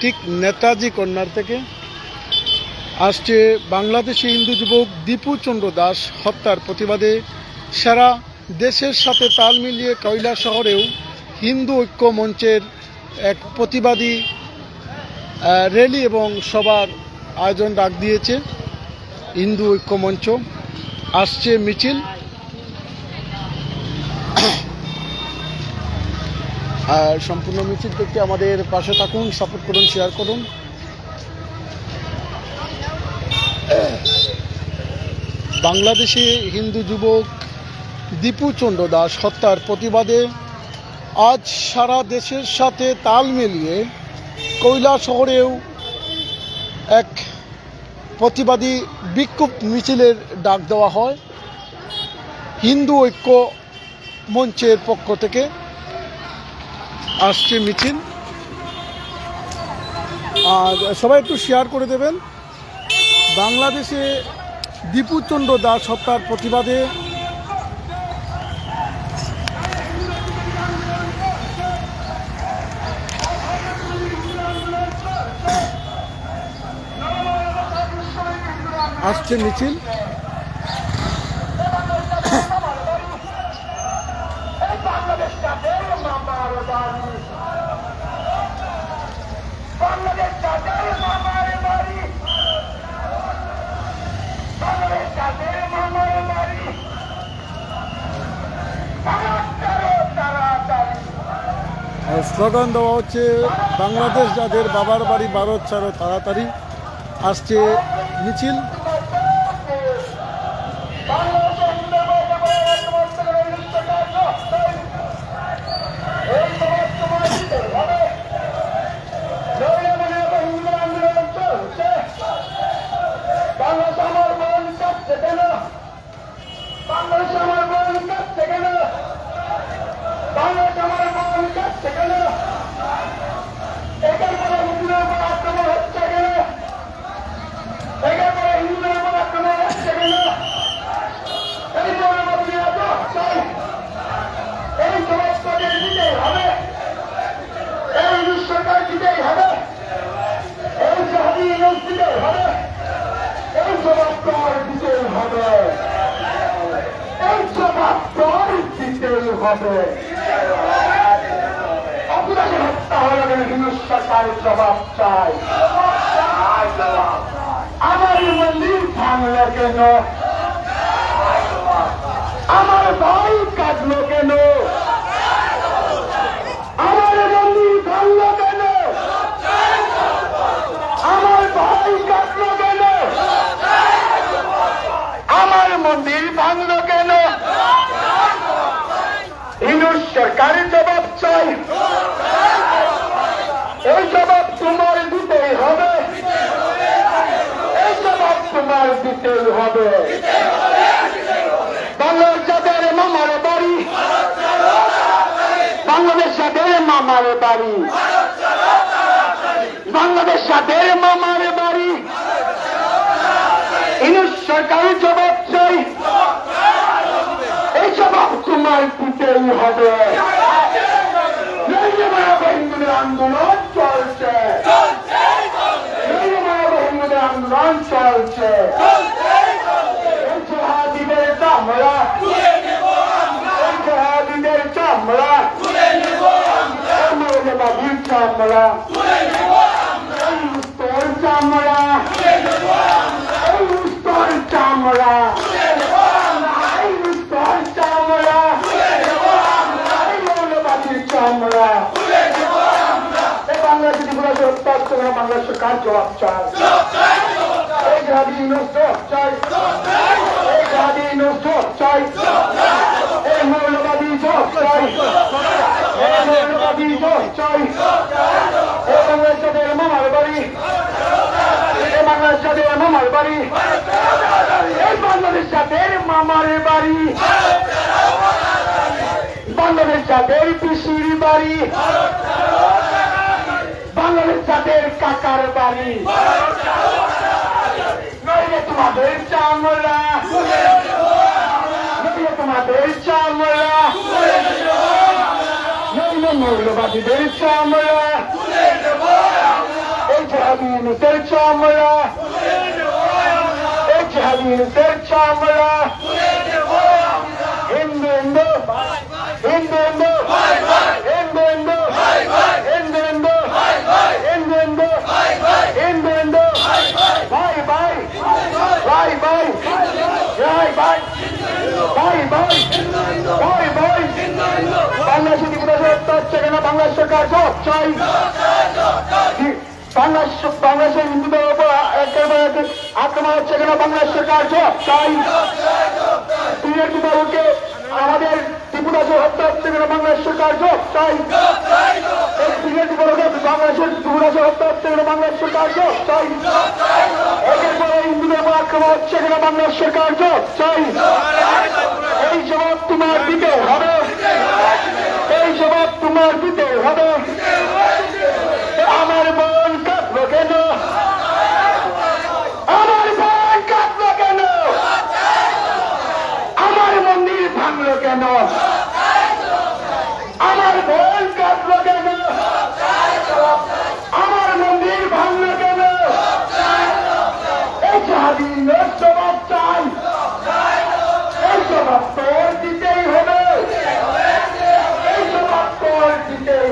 ঠিক নেতাজি কন্যার থেকে আসছে বাংলাদেশি হিন্দু যুবক দীপু চন্দ্র দাস হত্যার প্রতিবাদে সারা দেশের সাথে তাল মিলিয়ে কৈলা শহরেও হিন্দু ঐক্য মঞ্চের এক প্রতিবাদী র্যালি এবং সবার আয়োজন ডাক দিয়েছে। হিন্দু ঐক্য মঞ্চ আসছে মিছিল। আর সম্পূর্ণ মিছিল দেখতে আমাদের পাশে থাকুন সাপোর্ট করুন শেয়ার করুন। বাংলাদেশে হিন্দু যুবক দীপু চন্দ্র দাস হত্যার প্রতিবাদে আজ সারা দেশের সাথে তাল মিলিয়ে কৈলা শহরেও এক প্রতিবাদী বিক্ষোভ মিছিলের ডাক দেওয়া হয়। হিন্দু ঐক্য মঞ্চের পক্ষ থেকে আসছে মিছিল। আর সবাই একটু শেয়ার করে দেবেন। বাংলাদেশে দীপুচন্দ্র দাস হত্যার প্রতিবাদে আসছে মিছিল বাংলাদেশ তাদের মামার বাড়ি বাংলাদেশ তাদের মামার বাড়ি তাড়াতাড়ি তাড়াতাড়ি আর স্লোগান দেওয়া হচ্ছে বাংলাদেশ যাদের বাবার বাড়ি ভারত ছাড়ো তাড়াতাড়ি আসছে মিছিল। হবে অপরাধের হত্যা হয়ে গেলে হিন্দু সরকারের জবাব চাই। আমার মন্দির ভাঙলে কেন? আমার ভাই কাটলো কেন? আমার মন্দির ভাঙলো কেন? আমার ভাই কাটলো কেন? আমার মন্দির ভাঙলো কেন হিন্দু সরকারের জবাব চাই এই জবাব তোমার দিতেই হবে এই জবাব তোমার দিতেই হবে। বাংলার যাদের মামার বাড়ি, বাংলাদেশ যাদের মামার বাড়ি, বাংলাদেশ যাদের মামার বাড়ি, ইনুস সরকারি জবাব চাই। এই জবাব তোমার দিতেই হবে। আন্দোলন চলছে নইলে মানব হিন্দুদের আন্দোলন চলছে এই জহাদিদের চামড়া এই জহাদিদের চামড়া এই এই উত্তর চামড়া উত্তর চামড়া উত্তর চামড়া মৌলবাদীর চামড়া এই বাংলাদেশ ত্রিপুরা হত্যা করে বাংলাদেশ সরকার জবাব চায় এই জাতি নষ্ট চাই। এই জাতি নষ্ট চাই। এই মৌলবাদী জব চাই। মামার বাড়ি এই বাংলাদেশের মামার বাড়ি এই বাংলাদেশ জাতের মামার বাড়ি বাংলাদেশ জাতের পিসির বাড়ি বাংলাদেশ জাতের কাকার বাড়ি নইলে তোমাদের চামড়া নইলে তোমাদের চামড়া মৌলবাদীদের চামড়া জাহাবিনদের চামড়া এই জাহাবিনদের চামড়া হিন্দু হিন্দু হিন্দু হিন্দু। বাংলাদেশ সরকার জবাব চাই বাংলাদেশ বাংলাদেশের হিন্দুদের উপর আক্রমণ হচ্ছে কেন বাংলাদেশ সরকার জবাব চাই বিএনপি বাবুকে আমাদের ত্রিপুরাকে হত্যা হচ্ছে কেন বাংলাদেশ সরকার জবাব চাই বিএনপি বাবুকে বাংলাদেশের ত্রিপুরাকে হত্যা হচ্ছে কেন বাংলাদেশ সরকার জবাব চাই একের পরে হিন্দুদের উপর আক্রমণ হচ্ছে কেন বাংলাদেশ সরকার জবাব চাই এই জবাব তোমার দিতে হবে। তোমার দিতে হবে। আমার বোন কাঁদলো কেন? আমার বোন কাঁদলো কেন? আমার মন্দির ভাঙলো কেন? আমার বোন কাঁদলো কেন? আমার মন্দির ভাঙলো কেন? এই স্বাধীন জবাব চাই। এই জবাব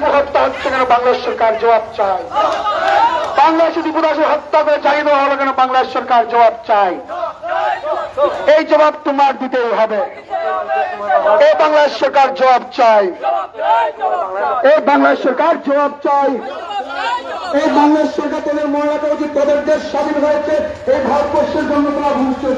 তীব্র হত্যা হচ্ছে কেন? বাংলাদেশ সরকার জবাব চায়। বাংলাদেশে ত্রিপুরাকে হত্যা করে জানিয়ে দেওয়া হলো কেন? বাংলাদেশ সরকার জবাব চাই এই জবাব তোমার দিতেই হবে। এই বাংলাদেশ সরকার জবাব চাই এই বাংলাদেশ সরকার জবাব চাই এই বাংলাদেশ সরকার তাদের মনে রাখা উচিত তাদের দেশ স্বাধীন হয়েছে। এই ভারতবর্ষের জন্য তোমরা ভুলছে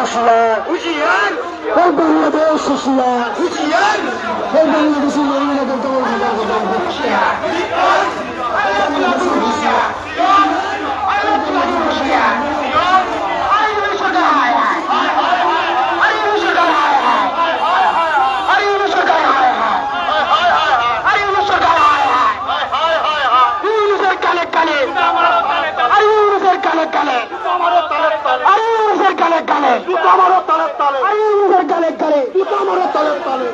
হুশিয়ার হুশিয়ার। এই বাংলাদেশ হুশিয়ার হুশিয়ার। এই বাংলাদেশের মহিলাদের দল হুশিয়ার কালে কালে আরে ইউনুসের কালে কালে আরে ইউনুসের কালে আমারও তালে তালে। আরে ইউনুসের কালে কালে আমারও তালে। তালে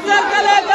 Cerca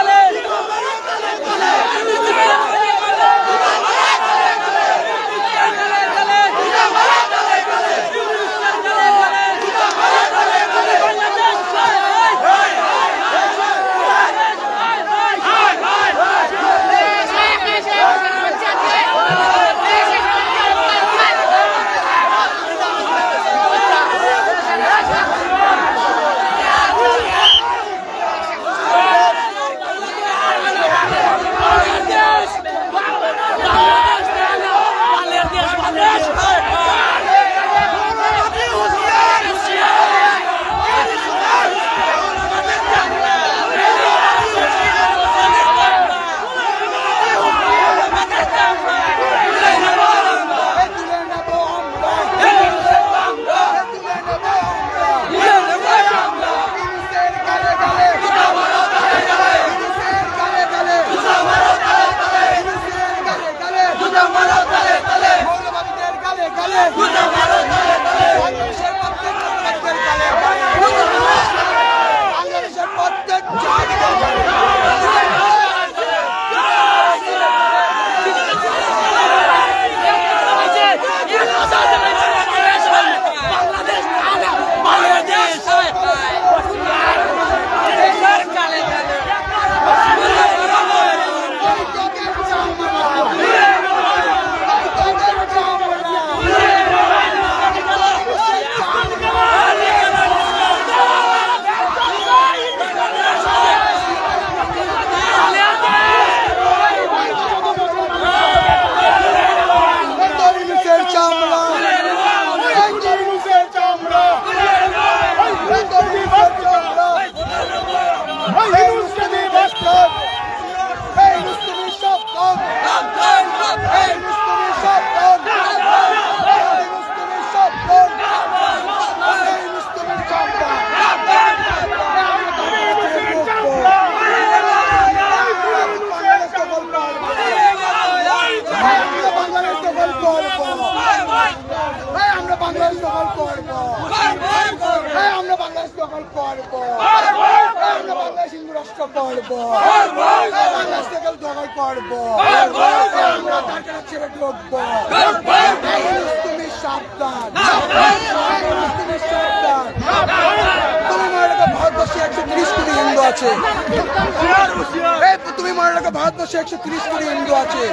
করব। বাংলাদেশ দখল দখল করব। আমরা তার ছেড়ে ঢুকবো। তুমি সাবধান। তুমি সাবধান। তুমি মনে রাখো ভারতবর্ষে একশো তিরিশ কোটি হিন্দু আছে। তুমি মনে রাখো ভারতবর্ষে একশো তিরিশ কোটি হিন্দু আছে।